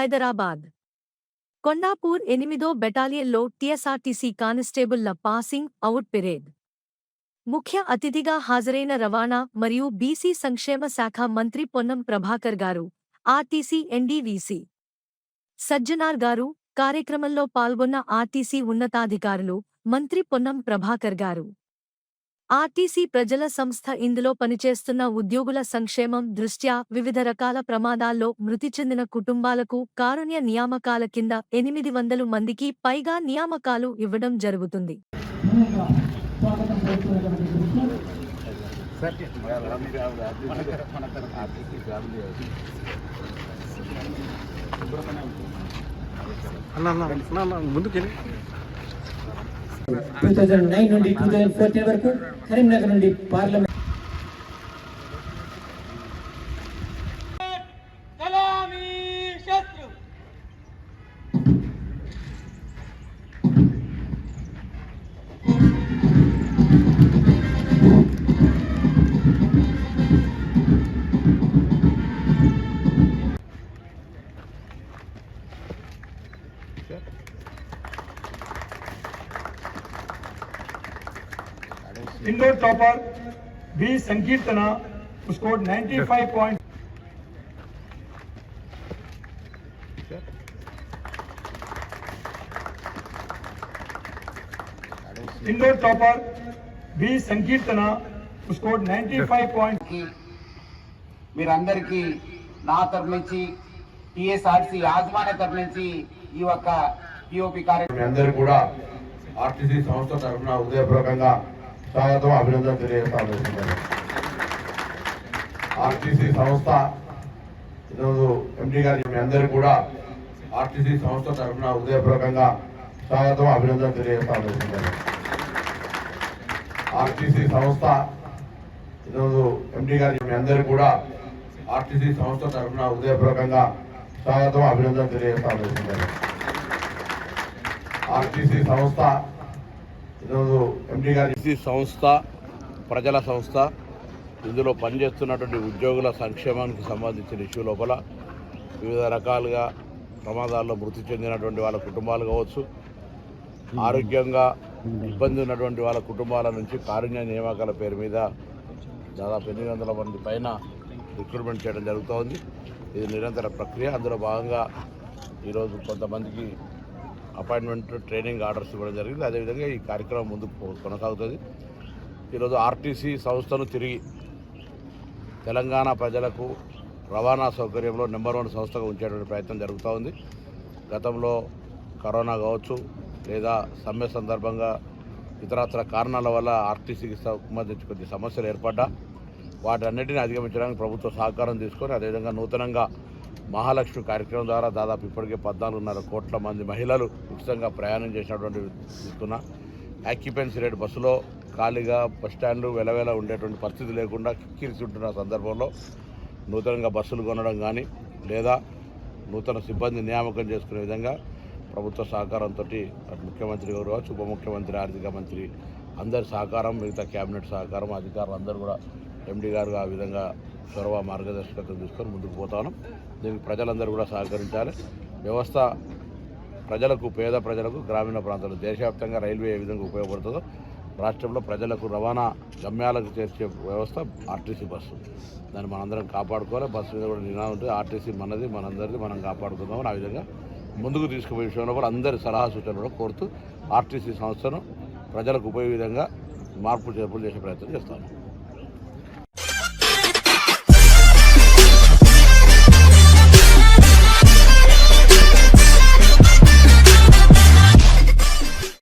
హైదరాబాద్. కొండాపూర్ ఎనిమిదో బెటాలియన్లో టీఎస్ఆర్టీసీ కానిస్టేబుల్ల పాసింగ్ అవుట్ పెరేడ్ ముఖ్య అతిథిగా హాజరైన రవాణా మరియు బీసీ సంక్షేమ శాఖ మంత్రి పొన్నం ప్రభాకర్ గారు ఆర్టీసీ ఎన్డీవీసీ. సజ్జనార్ గారు కార్యక్రమంలో పాల్గొన్న ఆర్టీసీ ఉన్నతాధికారులు మంత్రి పొన్నం ప్రభాకర్ గారు. ఆర్టీసీ ప్రజల సంస్థ ఇందులో పనిచేస్తున్న ఉద్యోగుల సంక్షేమం దృష్ట్యా వివిధ రకాల ప్రమాదాల్లో మృతి చెందిన కుటుంబాలకు కారుణ్య నియామకాల కింద ఎనిమిది వందలు మందికి పైగా నియామకాలు ఇవ్వడం జరుగుతుంది. ముందుకెళ్ళి. టూ థౌజండ్ నైన్ నుండి టూ థౌజండ్ ఫోర్టీన్ వరకు కరీంనగర్ నుండి parliament Yeah. Indore topper B Sankirtana score 95 point Indore topper B Sankirtana score 95 point కి మీరందరికీ నా తరఫు నుంచి టిఎస్ఆర్సి యాజమాన్య తరఫు నుంచి ఈ యొక్క పిఓపి కార్యక్రమం మీ అందరికీ కూడా ఆర్టీసీ సంస్థ తరఫున హృదయపూర్వకంగా స్వాగతం అభినందన తెలియజేస్తాను. ఆర్టీసీ సంస్థ ఈరోజు ఎండి గారి మీ అందరికీ కూడా ఆర్టీసీ సంస్థ తరఫున హృదయపూర్వకంగా స్వాగతం అభినందన తెలియజేస్తాను. ఆర్టీసీ సంస్థ ఈరోజు ఎండి గారి మీ అందరికీ కూడా ఆర్టీసీ సంస్థ తరఫున హృదయపూర్వకంగా స్వాగతం అభినందన తెలియజేస్తాను. ఆర్టీసీ సంస్థ ఈరోజు ఎండి గారి ఈ సంస్థ ప్రజల సంస్థ. ఇందులో పనిచేస్తున్నటువంటి ఉద్యోగుల సంక్షేమానికి సంబంధించిన ఇష్యూ లోపల వివిధ రకాలుగా ప్రమాదాల్లో మృతి చెందినటువంటి వాళ్ళ కుటుంబాలు కావచ్చు ఆరోగ్యంగా ఇబ్బంది ఉన్నటువంటి వాళ్ళ కుటుంబాల నుంచి కారుణ్య నియామకాల పేరు మీద దాదాపు ఎనిమిది వందల మంది పైన రిక్రూట్మెంట్ చేయడం జరుగుతోంది. ఇది నిరంతర ప్రక్రియ. అందులో భాగంగా ఈరోజు కొంతమందికి అపాయింట్మెంట్ ట్రైనింగ్ ఆర్డర్స్ ఇవ్వడం జరిగింది. అదేవిధంగా ఈ కార్యక్రమం ముందుకు కొనసాగుతుంది. ఈరోజు ఆర్టీసీ సంస్థను తిరిగి తెలంగాణ ప్రజలకు రవాణా సౌకర్యంలో నెంబర్ వన్ సంస్థగా ఉంచేటువంటి ప్రయత్నం జరుగుతూ ఉంది. గతంలో కరోనా కావచ్చు లేదా సమ్మె సందర్భంగా ఇతరత్ర కారణాల వల్ల ఆర్టీసీకి సంబంధించి కొద్ది సమస్యలు ఏర్పడ్డా వాటన్నిటిని అధిగమించడానికి ప్రభుత్వ సహకారం తీసుకొని అదేవిధంగా నూతనంగా మహాలక్ష్మి కార్యక్రమం ద్వారా దాదాపు ఇప్పటికే పద్నాలుగున్నర కోట్ల మంది మహిళలు ఉచితంగా ప్రయాణం చేసినటువంటి ఇస్తున్న ఆక్యుపెన్సీ రేట్ బస్సులో ఖాళీగా బస్ స్టాండ్లు వెలవెల ఉండేటువంటి పరిస్థితి లేకుండా కిక్కిరిసి ఉంటున్న సందర్భంలో నూతనంగా బస్సులు కొనడం కానీ లేదా నూతన సిబ్బంది నియామకం చేసుకునే విధంగా ప్రభుత్వ సహకారంతో అటు ముఖ్యమంత్రి గారు కావచ్చు ఉప ముఖ్యమంత్రి ఆర్థిక మంత్రి అందరి సహకారం మిగతా కేబినెట్ సహకారం అధికారులు అందరూ కూడా ఎండి గారు ఆ విధంగా చొరవ మార్గదర్శకత్వం తీసుకొని ముందుకు పోతాను. దీనికి ప్రజలందరూ కూడా సహకరించాలి. వ్యవస్థ ప్రజలకు పేద ప్రజలకు గ్రామీణ ప్రాంతాలు దేశవ్యాప్తంగా రైల్వే ఏ విధంగా ఉపయోగపడుతుందో రాష్ట్రంలో ప్రజలకు రవాణా గమ్యాలకు చేర్చే వ్యవస్థ ఆర్టీసీ బస్సు. దాన్ని మనందరం కాపాడుకోవాలి. బస్సు మీద కూడా నినాదం ఉంటుంది. ఆర్టీసీ మనది మనందరిది మనం కాపాడుకుందామని ఆ విధంగా ముందుకు తీసుకుపోయే విషయంలో కూడా అందరి సలహా సూచనలు కూడా కోరుతూ ఆర్టీసీ సంస్థను ప్రజలకు ఉపయోగ విధంగా మార్పు చేర్పులు చేసే ప్రయత్నం చేస్తాను.